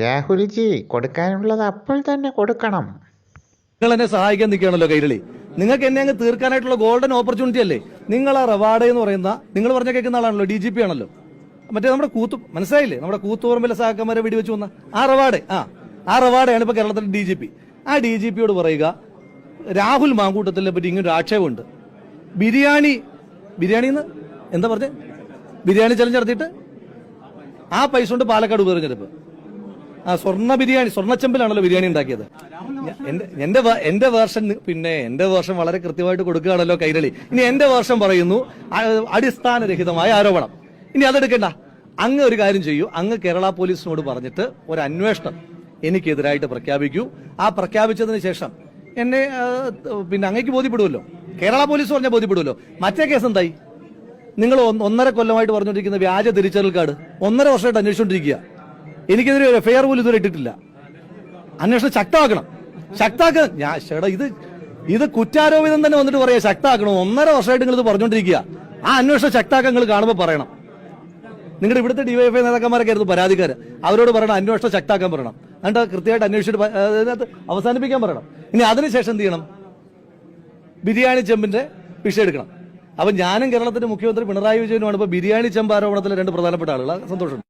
രാഹുൽജി കൊടുക്കാനുള്ളത് അപ്പോൾ തന്നെ കൊടുക്കണം. നിങ്ങൾ എന്നെ സഹായിക്കാൻ നിൽക്കുകയാണല്ലോ കൈരളി. നിങ്ങൾക്ക് എന്നെ അങ്ങ് തീർക്കാനായിട്ടുള്ള ഗോൾഡൻ ഓപ്പർച്യൂണിറ്റി അല്ലേ? നിങ്ങൾ ആ റവാഡ എന്ന് പറയുന്ന നിങ്ങൾ പറഞ്ഞ കേൾക്കുന്ന ആളാണല്ലോ ഡി ജി പി ആണല്ലോ. മറ്റേ നമ്മുടെ കൂത്തു മനസ്സിലായില്ലേ? നമ്മുടെ കൂത്തുപറമ്പിലെ സഹാക്കന്മാരെ വെടിവെച്ച് വന്ന ആ റവാർഡ് ആ ആ റവാഡയാണ് ഇപ്പൊ കേരളത്തിലെ ഡി ജി പി ആ ഡി ജി പിയോട് പറയുക രാഹുൽ മാങ്കൂട്ടത്തിനെ പറ്റി ഇങ്ങനെ ഒരു ആക്ഷേപമുണ്ട്. ബിരിയാണി ബിരിയാണി എന്ന് എന്താ പറഞ്ഞേ? ബിരിയാണി ചലഞ്ച് ആ പൈസ കൊണ്ട് പാലക്കാട് ഉപതെരഞ്ഞെടുപ്പ്. ആ സ്വർണ ബിരിയാണി സ്വർണച്ചെമ്പിലാണല്ലോ ബിരിയാണി ഉണ്ടാക്കിയത്. എന്റെ എന്റെ വേർഷൻ പിന്നെ എന്റെ വേർഷൻ വളരെ കൃത്യമായിട്ട് കൊടുക്കുകയാണല്ലോ കൈരളി. ഇനി എന്റെ വേർഷൻ പറയുന്നു അടിസ്ഥാനരഹിതമായ ആരോപണം. ഇനി അതെടുക്കണ്ട. അങ്ങ് ഒരു കാര്യം ചെയ്യൂ. അങ്ങ് കേരള പോലീസിനോട് പറഞ്ഞിട്ട് ഒരു അന്വേഷണം എനിക്കെതിരായിട്ട് പ്രഖ്യാപിക്കൂ. ആ പ്രഖ്യാപിച്ചതിന് ശേഷം എന്നെ പിന്നെ അങ്ങേക്ക് ബോധ്യപ്പെടുമല്ലോ കേരള പോലീസ് പറഞ്ഞാൽ ബോധ്യപ്പെടുമല്ലോ മറ്റേ കേസ് എന്തായി? നിങ്ങൾ ഒന്ന് ഒന്നര കൊല്ലമായിട്ട് പറഞ്ഞുകൊണ്ടിരിക്കുന്ന വ്യാജ തിരിച്ചറിയൽ കാർഡ് ഒന്നര വർഷമായിട്ട് അന്വേഷിച്ചുകൊണ്ടിരിക്കുക എനിക്കെതിരെ ഒരു എഫ്ഐആർ പോലും ഇതുവരെ ഇട്ടിട്ടില്ല. അന്വേഷണം ശക്തമാക്കണം. ശക്താക്കാൻ ഞാൻ ചേട്ടാ ഇത് ഇത് കുറ്റാരോപിതം തന്നെ വന്നിട്ട് പറയാ ശക്താക്കണം ഒന്നര വർഷമായിട്ട് നിങ്ങൾ ഇത് പറഞ്ഞുകൊണ്ടിരിക്കുക ആ അന്വേഷണം ശക്താക്കാൻ നിങ്ങൾ കാണുമ്പോൾ പറയണം. നിങ്ങളുടെ ഇവിടുത്തെ ഡിവൈഎഫ്ഐ നേതാക്കന്മാരൊക്കെ ആയിരുന്നു പരാതിക്കാർ അവരോട് പറയണം അന്വേഷണം ശക്താക്കാൻ പറയണം. എന്നിട്ട് കൃത്യമായിട്ട് അന്വേഷിച്ചിട്ട് അതിനകത്ത് അവസാനിപ്പിക്കാൻ പറയണം. ഇനി അതിനുശേഷം എന്ത് ചെയ്യണം? ബിരിയാണി ചെമ്പിന്റെ വിഷയം എടുക്കണം. അപ്പൊ ഞാനും കേരളത്തിന്റെ മുഖ്യമന്ത്രി പിണറായി വിജയനുമാണ് ഇപ്പൊ ബിരിയാണി ചെമ്പ് ആരോപണത്തിലെ രണ്ട് പ്രധാനപ്പെട്ട ആളുകൾ സന്തോഷം.